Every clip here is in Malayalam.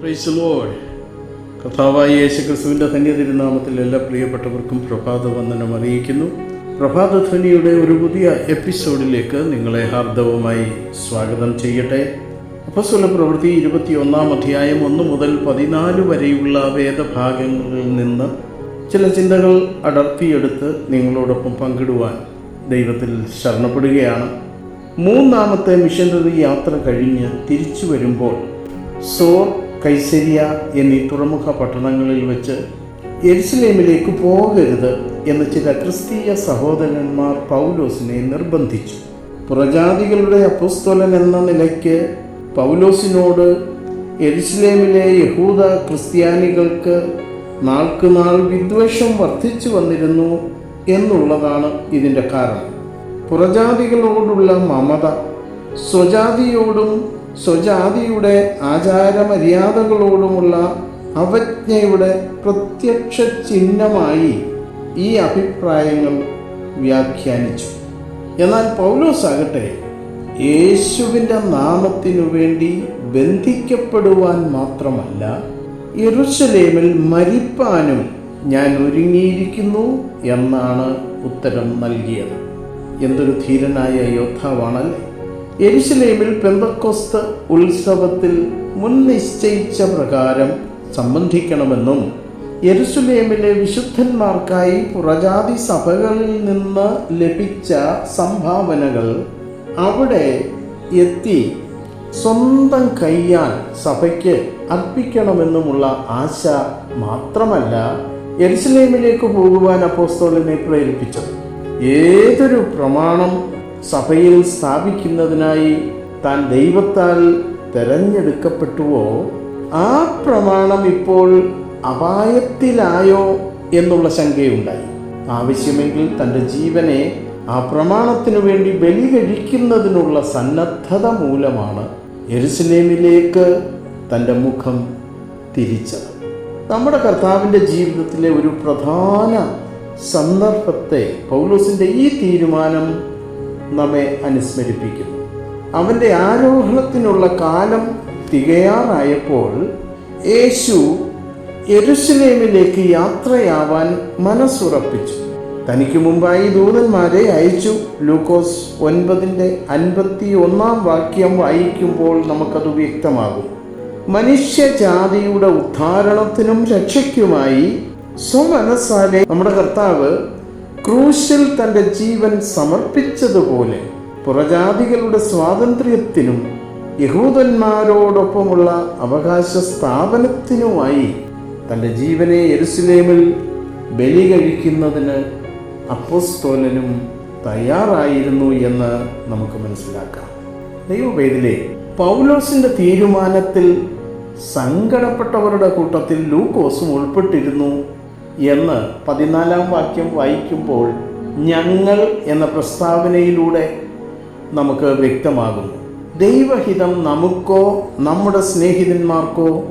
പ്രൈസ് ലോഡ് കഥാവായ യേശു ക്രിസ്തുവിന്റെ ധന്യ തിരുനാമത്തിൽ എല്ലാ പ്രിയപ്പെട്ടവർക്കും പ്രഭാത വന്ദനം അറിയിക്കുന്നു. പ്രഭാതധ്വനിയുടെ ഒരു പുതിയ എപ്പിസോഡിലേക്ക് നിങ്ങളെ ഹാർദവമായി സ്വാഗതം ചെയ്യട്ടെ. അപ്പസ്വല പ്രവൃത്തി ഇരുപത്തിയൊന്നാം അധ്യായം ഒന്ന് മുതൽ പതിനാല് വരെയുള്ള വേദഭാഗങ്ങളിൽ നിന്ന് ചില ചിന്തകൾ അടർത്തിയെടുത്ത് നിങ്ങളോടൊപ്പം പങ്കിടുവാൻ ദൈവത്തിൽ ശരണപ്പെടുകയാണ്. മൂന്നാമത്തെ മിഷനറി യാത്ര കഴിഞ്ഞ് തിരിച്ചു വരുമ്പോൾ സോർ കൈസരിയ എന്നീ തുറമുഖ പട്ടണങ്ങളിൽ വെച്ച് എരുസലേമിലേക്ക് പോകരുത് എന്ന് ചില ക്രിസ്തീയ സഹോദരന്മാർ പൗലോസിനെ നിർബന്ധിച്ചു. പുറജാതികളുടെ അപ്പുസ്തോലൻ എന്ന നിലയ്ക്ക് പൗലോസിനോട് എരുസലേമിലെ യഹൂദ ക്രിസ്ത്യാനികൾക്ക് നാൾക്കുനാൾ വിദ്വേഷം വർദ്ധിച്ചു വന്നിരുന്നു എന്നുള്ളതാണ് ഇതിന്റെ കാരണം. പുറജാതികളോടുള്ള മമത സ്വജാതിയോടും സ്വജാതിയുടെ ആചാരമര്യാദകളോടുമുള്ള അവജ്ഞയുടെ പ്രത്യക്ഷ ചിഹ്നമായി ഈ അഭിപ്രായങ്ങൾ വ്യാഖ്യാനിച്ചു. എന്നാൽ പൗലോസ് ആകട്ടെ യേശുവിന്റെ നാമത്തിനു വേണ്ടി ബന്ധിക്കപ്പെടുവാൻ മാത്രമല്ല ഇറുസലേമിൽ മരിപ്പാനും ഞാൻ ഒരുങ്ങിയിരിക്കുന്നു എന്നാണ് ഉത്തരം നൽകിയത്. എന്തൊരു ധീരനായ യോദ്ധാവാണല്ലേ? എരുസലേമിൽ പെന്തക്കോസ്ത് ഉത്സവത്തിൽ മുൻ നിശ്ചയിച്ച പ്രകാരം സംബന്ധിക്കണമെന്നും യെരുസലേമിലെ വിശുദ്ധന്മാർക്കായി പുറജാതി സഭകളിൽ നിന്ന് ലഭിച്ച സംഭാവനകൾ അവിടെ എത്തി സ്വന്തം കയ്യാൽ സഭയ്ക്ക് അർപ്പിക്കണമെന്നുമുള്ള ആശ മാത്രമല്ല എരുസലേമിലേക്ക് പോകുവാൻ അപ്പോസ്തോളിനെ പ്രേരിപ്പിച്ചത്. ഏതൊരു പ്രമാണം സഭയിൽ സ്ഥാപിക്കുന്നതിനായി താൻ ദൈവത്താൽ തെരഞ്ഞെടുക്കപ്പെട്ടുവോ? ആ പ്രമാണം ഇപ്പോൾ അപായത്തിലായോ എന്നുള്ള ശങ്കയുണ്ടായി. ആവശ്യമെങ്കിൽ തന്റെ ജീവനെ ആ പ്രമാണത്തിനു വേണ്ടി ബലി കഴിക്കുന്നതിനുള്ള സന്നദ്ധത മൂലമാണ് എരുസലേമിലേക്ക് തന്റെ മുഖം തിരിച്ചത്. നമ്മുടെ കർത്താവിന്റെ ജീവിതത്തിലെ ഒരു പ്രധാന സന്ദർഭത്തെ പൗലോസിന്റെ ഈ തീരുമാനം നമ്മെ അനുസ്മരിപ്പിക്കുന്നു. അവന്റെ ആരോഹണത്തിനുള്ള കാലം തികയാറായപ്പോൾ യേശു യെരുസലേമിലേക്ക് യാത്രയാവാൻ മനസ്സുറപ്പിച്ചു. തനിക്ക് മുമ്പായി ദൂതന്മാരെ അയച്ചു. ലൂക്കോസ് ഒൻപതിന്റെ അൻപത്തി ഒന്നാം വാക്യം വായിക്കുമ്പോൾ നമുക്കത് വ്യക്തമാകും. മനുഷ്യജാതിയുടെ ഉദ്ധാരണത്തിനും രക്ഷയ്ക്കുമായി സ്വമനസ്സാലെ നമ്മുടെ കർത്താവ് ക്രൂശിൽ തന്റെ ജീവൻ സമർപ്പിച്ചതുപോലെ പുറജാതികളുടെ സ്വാതന്ത്ര്യത്തിനും യഹൂദന്മാരോടൊപ്പമുള്ള അവകാശ സ്ഥാപനത്തിനുമായി തന്റെ ജീവനെ എരുസലേമിൽ ബലി കഴിക്കുന്നതിന് അപ്പോസ്തോലനും തയ്യാറായിരുന്നു എന്ന് നമുക്ക് മനസ്സിലാക്കാം. ദൈവവേദിലെ പൗലോസിന്റെ തീരുമാനത്തിൽ സങ്കടപ്പെട്ടവരുടെ കൂട്ടത്തിൽ ലൂക്കോസും ഉൾപ്പെട്ടിരുന്നു. എന്ന് പതിനാലാം വാക്യം വായിക്കുമ്പോൾ ഞങ്ങൾ എന്ന പ്രസ്താവനയിലൂടെ നമുക്ക് വ്യക്തമാകുന്നു. ദൈവഹിതം നമുക്കോ നമ്മുടെ സ്നേഹിതന്മാർക്കോ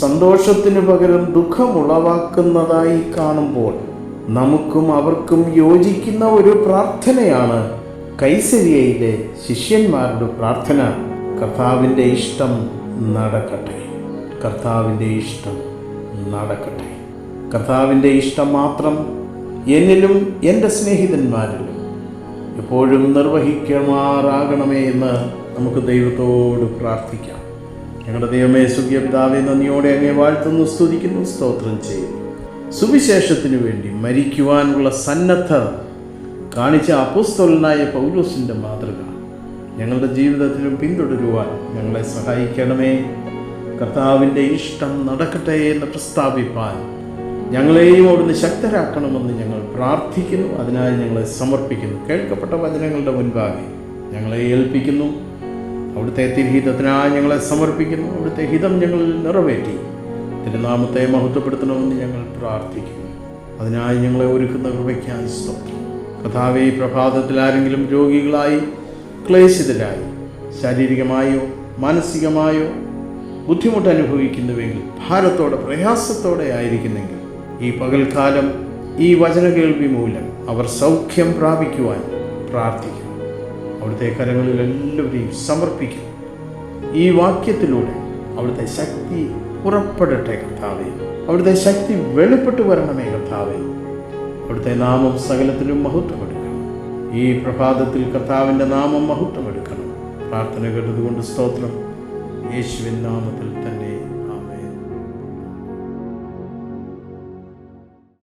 സന്തോഷത്തിനു പകരം ദുഃഖമുളവാക്കുന്നതായി കാണുമ്പോൾ നമുക്കും അവർക്കും യോജിക്കുന്ന ഒരു പ്രാർത്ഥനയാണ് കൈസരിയയിലെ ശിഷ്യന്മാരുടെ പ്രാർത്ഥന. കർത്താവിന്റെ ഇഷ്ടം നടക്കട്ടെ. കർത്താവിന്റെ ഇഷ്ടം നടക്കട്ടെ. കർത്താവിന്റെ ഇഷ്ടം മാത്രം എന്നിലും എന്റെ സ്നേഹിതന്മാരിലും എപ്പോഴും നിർവഹിക്കുമാറാകണമേ എന്ന് നമുക്ക് ദൈവത്തോട് പ്രാർത്ഥിക്കാം. ഞങ്ങളുടെ ദൈവമേ സുഖ്യ പിതാവെ നന്ദിയോടെ അങ്ങേ വാഴ്ത്തുന്നു സ്തുതിക്കുന്നു സ്തോത്രം ചെയ്യും. സുവിശേഷത്തിനു വേണ്ടി മരിക്കുവാനുള്ള സന്നദ്ധ കാണിച്ച അപ്പോസ്തോലനായ പൗലോസിന്റെ മാതൃക ഞങ്ങളുടെ ജീവിതത്തിലും പിന്തുടരുവാൻ ഞങ്ങളെ സഹായിക്കണമേ. കർത്താവിന്റെ ഇഷ്ടം നടക്കട്ടെ എന്ന് പ്രസ്താവിപ്പാൻ ഞങ്ങളെയും അവിടുന്ന് ശക്തരാക്കണമെന്ന് ഞങ്ങൾ പ്രാർത്ഥിക്കുന്നു. അതിനായി ഞങ്ങളെ സമർപ്പിക്കുന്നു. കേൾക്കപ്പെട്ട വചനങ്ങളുടെ മുൻപാകെ ഞങ്ങളെ ഏൽപ്പിക്കുന്നു. അവിടുത്തെ തിരുഹിതത്തിനായി ഞങ്ങളെ സമർപ്പിക്കുന്നു. അവിടുത്തെ ഹിതം ഞങ്ങളിൽ നിറവേറ്റി തിരുനാമത്തെ മഹത്വപ്പെടുത്തണമെന്ന് ഞങ്ങൾ പ്രാർത്ഥിക്കുന്നു. അതിനായി ഞങ്ങളെ ഒരുക്കുന്ന കൃപയ്ക്കായി സ്തോത്രം. കഥാവെ പ്രഭാതത്തിൽ ആരെങ്കിലും രോഗികളായി ക്ലേശിതരായി ശാരീരികമായോ മാനസികമായോ ബുദ്ധിമുട്ട് അനുഭവിക്കുന്നുവെങ്കിൽ ഭാരത്തോടെ പ്രയാസത്തോടെ ആയിരിക്കുന്നെങ്കിൽ ഈ പകൽക്കാലം ഈ വചന കേൾവി മൂലം അവർ സൗഖ്യം പ്രാപിക്കുവാൻ പ്രാർത്ഥിക്കും അവിടുത്തെ കരങ്ങളിൽ എല്ലാവരെയും സമർപ്പിക്കുന്നു. ഈ വാക്യത്തിലൂടെ അവിടുത്തെ ശക്തി പുറപ്പെടട്ടെ കർത്താവേ. അവിടുത്തെ ശക്തി വെളിപ്പെട്ടു വരണമേ കർത്താവേ. അവിടുത്തെ നാമം സകലത്തിലും മഹത്വമെടുക്കണം. ഈ പ്രഭാതത്തിൽ കർത്താവിന്റെ നാമം മഹത്വമെടുക്കണം. പ്രാർത്ഥന കേട്ടതുകൊണ്ട് സ്തോത്രം. യേശുവിൻ നാമത്തിൽ തന്നെ.